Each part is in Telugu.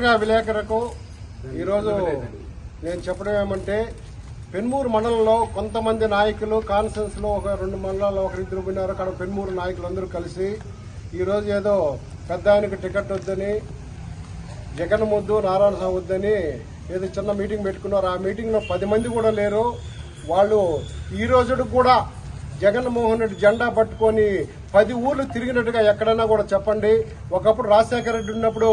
పత్రికా విలేకరకు ఈరోజు నేను చెప్పడం ఏమంటే పెన్మూరు మండలంలో కొంతమంది నాయకులు కాన్ఫరెన్స్లో ఒక రెండు మండలాల్లో ఒకరిద్దరు పోయినారు అక్కడ పెన్మూరు నాయకులు అందరూ కలిసి ఈరోజు ఏదో పెద్ద ఆయనకు టికెట్ వద్దని జగన్ ముద్దు నారాయణ స్వామి వద్దని ఏదో చిన్న మీటింగ్ పెట్టుకున్నారు. ఆ మీటింగ్లో పది మంది కూడా లేరు. వాళ్ళు ఈ రోజుడు కూడా జగన్మోహన్ రెడ్డి జెండా పట్టుకొని పది ఊర్లు తిరిగినట్టుగా ఎక్కడైనా కూడా చెప్పండి. ఒకప్పుడు రాజశేఖర రెడ్డి ఉన్నప్పుడు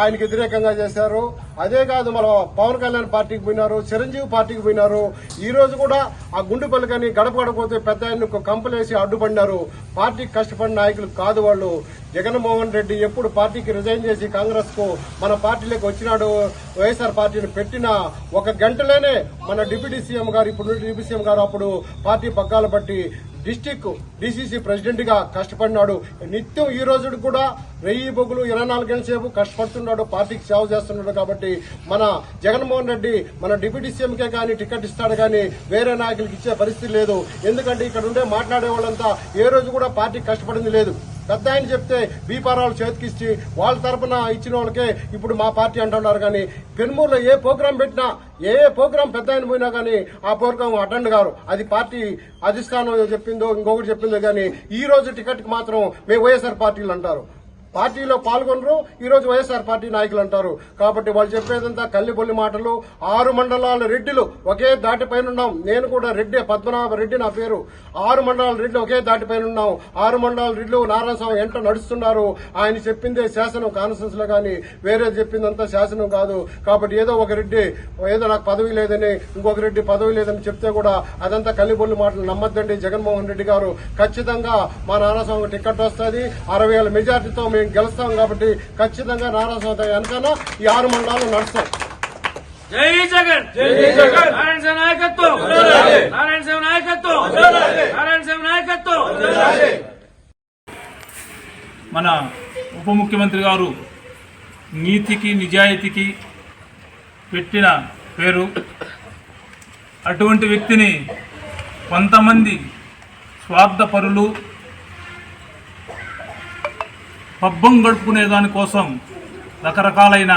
ఆయనకి వ్యతిరేకంగా చేశారు. అదే కాదు మన పవన్ కళ్యాణ్ పార్టీకి పోయినారు చిరంజీవి పార్టీకి పోయినారు. ఈ రోజు కూడా ఆ గుండు పలుకని గడప గడపోతే పెద్ద ఆయనకు కంపలేసి అడ్డుపడినారు. పార్టీకి కష్టపడిన నాయకులు కాదు వాళ్ళు. జగన్మోహన్ రెడ్డి ఎప్పుడు పార్టీకి రిజైన్ చేసి కాంగ్రెస్కు మన పార్టీలోకి వచ్చినాడు. వైఎస్ఆర్ పార్టీని పెట్టిన ఒక గంటలోనే మన డిప్యూటీ సీఎం గారు ఇప్పుడు డిప్యూటీ సీఎం గారు అప్పుడు పార్టీ పగ్గాలు బట్టి డిస్టిక్ డిసిసి ప్రెసిడెంట్గా కష్టపడినాడు. నిత్యం ఈ రోజు కూడా వెయ్యి బొగ్గులు ఇరవై నాలుగు గంటల సేపు కష్టపడుతున్నాడు. పార్టీకి సేవ చేస్తున్నాడు కాబట్టి మన జగన్మోహన్ రెడ్డి మన డిప్యూటీ సీఎంకే కానీ టికెట్ ఇస్తాడు కానీ వేరే నాయకులకు ఇచ్చే పరిస్థితి లేదు. ఎందుకంటే ఇక్కడ ఉండే మాట్లాడే వాళ్ళంతా ఏ రోజు కూడా పార్టీకి కష్టపడింది లేదు. పెద్ద ఆయన చెప్తే బీపారాలు చేతికిచ్చి వాళ్ళ తరపున ఇచ్చిన వాళ్ళకే ఇప్పుడు మా పార్టీ అంటున్నారు కానీ పెనుమూరులో ఏ ప్రోగ్రాం పెట్టినా ఏ ప్రోగ్రాం పెద్ద ఆయన పోయినా కానీ ఆ ప్రోగ్రాం అటెండ్ గారు అది పార్టీ అధిష్టానం చెప్పిందో ఇంకొకటి చెప్పిందో కానీ ఈ రోజు టికెట్కి మాత్రం మేము వైఎస్ఆర్ పార్టీలు అంటారు. పార్టీలో పాల్గొనరు. ఈరోజు వైఎస్ఆర్ పార్టీ నాయకులు అంటారు. కాబట్టి వాళ్ళు చెప్పేదంతా కల్లిబొల్లి మాటలు ఆరు మండలాల రెడ్డిలు ఒకే దాటిపైన ఉన్నాం నేను కూడా రెడ్డి పద్మనాభ రెడ్డి నా పేరు. ఆరు మండలాల రెడ్డి ఒకే దాటిపైన ఉన్నాం ఆరు మండలాల రెడ్లు నారాయణస్వామి ఎంట నడుస్తున్నారు. ఆయన చెప్పిందే శాసనం కాన్ఫరెన్స్లో కానీ వేరే చెప్పిందంతా శాసనం కాదు. కాబట్టి ఏదో ఒక రెడ్డి ఏదో నాకు పదవి లేదని ఇంకొక రెడ్డి పదవి లేదని చెప్తే కూడా అదంతా కల్లిబొల్లి మాటలు నమ్మద్దండి జగన్మోహన్ రెడ్డి గారు. ఖచ్చితంగా మా నారాస్వామి టికెట్ వస్తుంది. అరవై వేల మెజార్టీతో మేము గెలుస్తాం కాబట్టి ఖచ్చితంగా నారాస్వామి వెనకాల ఈ ఆరు మండలాలు నడుస్తాం జై జగన్! జై జగన్! నారాయణ సేవ నాయకత్వం! నారాయణ సేవ నాయకత్వం! నారాయణ సేవ నాయకత్వం! మన ఉప ముఖ్యమంత్రి గారు నీతికి నిజాయితీకి పెట్టిన పేరు. అటువంటి వ్యక్తిని కొంతమంది స్వార్థపరులు పబ్బం గడుపుకునే దానికోసం రకరకాలైన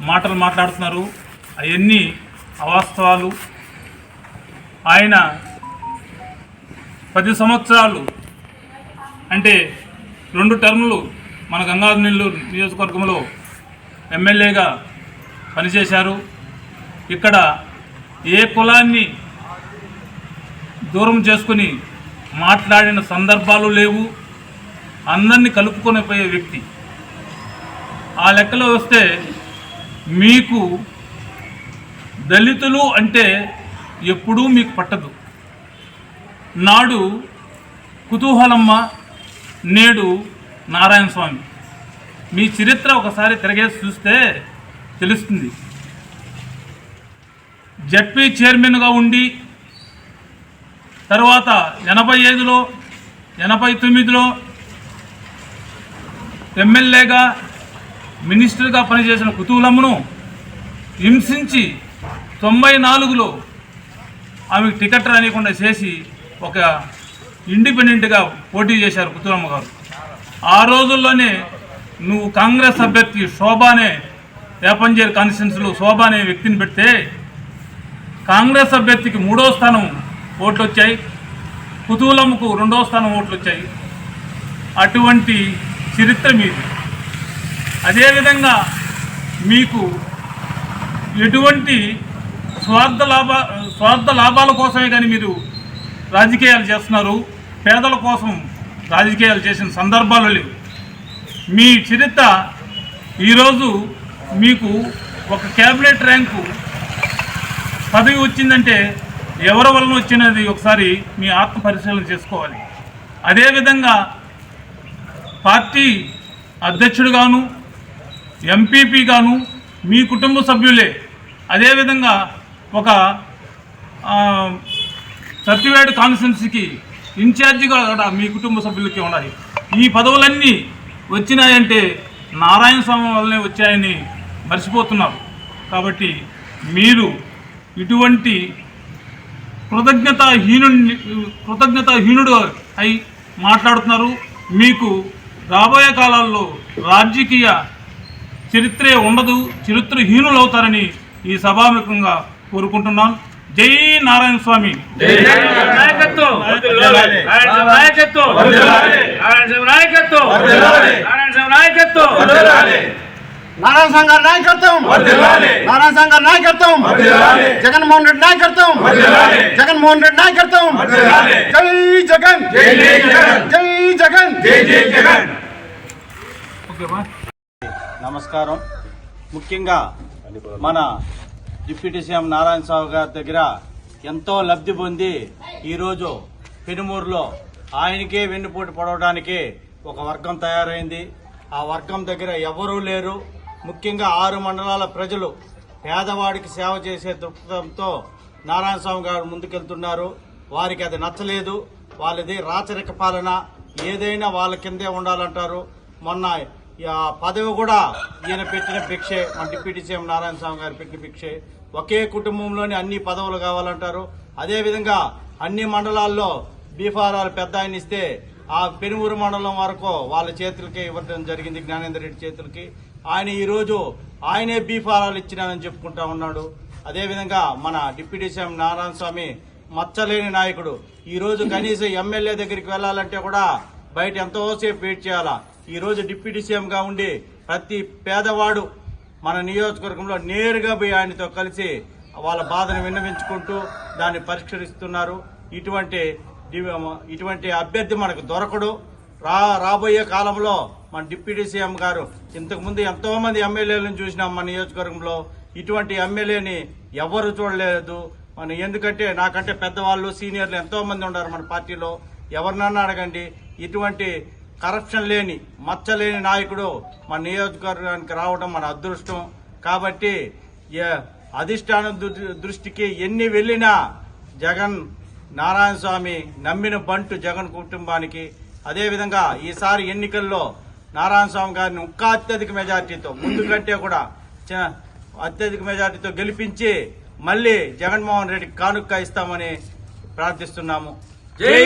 మాటలు మాట్లాడుతున్నారు. అవన్నీ అవాస్తవాలు. ఆయన పది సంవత్సరాలు అంటే రెండు టర్ములు మన గంగాధర నెల్లూరు నియోజకవర్గంలో ఎమ్మెల్యేగా పనిచేశారు. ఇక్కడ ఏ కులాన్ని దూరం చేసుకుని మాట్లాడిన సందర్భాలు లేవు. అందరినీ కలుపుకొని పోయే వ్యక్తి. ఆ లెక్కలో వస్తే మీకు దళితులు అంటే ఎప్పుడూ మీకు పట్టదు. నాడు కుతూహలమ్మ నేడు నారాయణ స్వామి. మీ చరిత్ర ఒకసారి తిరగేసి చూస్తే తెలుస్తుంది. జడ్పీ చైర్మన్గా ఉండి తర్వాత ఎనభై ఐదులో ఎనభై తొమ్మిదిలో ఎమ్మెల్యేగా మినిస్టర్గా పనిచేసిన కుతూహలమును హింసించి తొంభై నాలుగులో ఆమెకు టికెట్ రానియకుండా చేసి ఒక ఇండిపెండెంట్గా పోటీ చేశారు కుతూరమ్మ గారు. ఆ రోజుల్లోనే నువ్వు కాంగ్రెస్ అభ్యర్థి శోభానే వేపంజేరు కాన్స్టిట్యున్సీలో శోభా అనే వ్యక్తిని పెడితే కాంగ్రెస్ అభ్యర్థికి మూడో స్థానం ఓట్లు వచ్చాయి కుతూలమ్మకు రెండో స్థానం ఓట్లు వచ్చాయి. అటువంటి చరిత్ర మీది. అదేవిధంగా మీకు ఎటువంటి స్వార్థ లాభ స్వార్థ లాభాల కోసమే కానీ మీరు రాజకీయాలు చేస్తున్నారు. పేదల కోసం రాజకీయాలు చేసిన సందర్భాలు లేవు. మీ చరిత్ర ఈరోజు మీకు ఒక క్యాబినెట్ ర్యాంకు పదవి వచ్చిందంటే ఎవరి వలన వచ్చినది ఒకసారి మీ ఆత్మ పరిశీలన చేసుకోవాలి. అదేవిధంగా పార్టీ అధ్యక్షుడుగాను ఎంపీపీగాను మీ కుటుంబ సభ్యులే. అదేవిధంగా ఒక సర్టిఫైడ్ సత్యవేడు కాన్స్టిట్యున్సీకి ఇన్ఛార్జిగా కూడా మీ కుటుంబ సభ్యులకి ఉండాలి. ఈ పదవులన్నీ వచ్చినాయంటే నారాయణ స్వామి వల్లనే వచ్చాయని మర్చిపోతున్నారు. కాబట్టి మీరు ఇటువంటి కృతజ్ఞతాహీను కృతజ్ఞతాహీనుడు అయి మాట్లాడుతున్నారు. మీకు రాబోయే కాలాల్లో రాజకీయ చరిత్రే ఉండదు చరిత్రహీనులు అవుతారని ఈ సభాముఖంగా కోరుకుంటున్నాను. జై నారాయణ స్వామి. నాయకత్వం. నాయకత్వం. నాయకత్వం. నాయకత్వం. నారాయణ సంఘ నాయకత్వం. నారాయణ సంఘ నాయకత్వం. జగన్మోహన్ రెడ్డి నాయకత్వం. జగన్మోహన్ రెడ్డి నాయకత్వం. జై జగన్. జై జగన్. ఓకేవా నమస్కారం. ముఖ్యంగా మన డిప్యూటీ సీఎం నారాయణ సాగు గారి దగ్గర ఎంతో లబ్ధి పొంది ఈరోజు పెనుమూరులో ఆయనకే వెన్నుపోటు పడవడానికి ఒక వర్గం తయారైంది. ఆ వర్గం దగ్గర ఎవరూ లేరు. ముఖ్యంగా ఆరు మండలాల ప్రజలు పేదవాడికి సేవ చేసే దృక్పథంతో నారాయణ స్వామి గారు ముందుకెళ్తున్నారు. వారికి అది నచ్చలేదు. వాళ్ళది రాచరిక పాలన. ఏదైనా వాళ్ళ కిందే ఉండాలంటారు. మొన్న పదవి కూడా ఈయన పెట్టిన భిక్షే మన డిప్యూటీ సీఎం నారాయణ స్వామి గారు పెట్టిన భిక్షే. ఒకే కుటుంబంలోని అన్ని పదవులు కావాలంటారు. అదేవిధంగా అన్ని మండలాల్లో బీఫారాలు పెద్ద ఆయన ఇస్తే ఆ పెనుమూరు మండలం వరకు వాళ్ళ చేతులకే ఇవ్వడం జరిగింది జ్ఞానేందర్ రెడ్డి చేతులకి. ఆయన ఈరోజు ఆయనే బీఫారాలు ఇచ్చినానని చెప్పుకుంటా ఉన్నాడు. అదేవిధంగా మన డిప్యూటీ సీఎం నారాయణ స్వామి మచ్చలేని నాయకుడు. ఈరోజు కనీసం ఎమ్మెల్యే దగ్గరికి వెళ్ళాలంటే కూడా బయట ఎంతోసేపు వెయిట్ చేయాలా? ఈరోజు డిప్యూటీ సీఎంగా ఉండి ప్రతి పేదవాడు మన నియోజకవర్గంలో నేరుగా పోయి ఆయనతో కలిసి వాళ్ళ బాధను విన్నవించుకుంటూ దాన్ని పరిష్కరిస్తున్నారు. ఇటువంటి ఇటువంటి అభ్యర్థి మనకు దొరకడు. రా రాబోయే కాలంలో మన డిప్యూటీ సీఎం గారు ఇంతకుముందు ఎంతోమంది ఎమ్మెల్యేలను చూసినాం మన నియోజకవర్గంలో. ఇటువంటి ఎమ్మెల్యేని ఎవరు చూడలేదు. మన ఎందుకంటే నాకంటే పెద్దవాళ్ళు సీనియర్లు ఎంతో మంది ఉన్నారు మన పార్టీలో. ఎవరినన్నా అడగండి. ఇటువంటి కరప్షన్ లేని మచ్చలేని నాయకుడు మన నియోజకవర్గానికి రావడం మన అదృష్టం. కాబట్టి ఏ- అధిష్టానం దృష్టికి ఎన్ని వెళ్ళినా జగన్ నారాయణ స్వామి నమ్మిన బంటు జగన్ కుటుంబానికి. అదేవిధంగా ఈసారి ఎన్నికల్లో నారాయణ స్వామి గారిని ఇంకా అత్యధిక మెజార్టీతో ముందు కంటే కూడా చ- అత్యధిక మెజార్టీతో గెలిపించి మళ్ళీ జగన్మోహన్ రెడ్డి కానుక్క ఇస్తామని ప్రార్థిస్తున్నాము. జై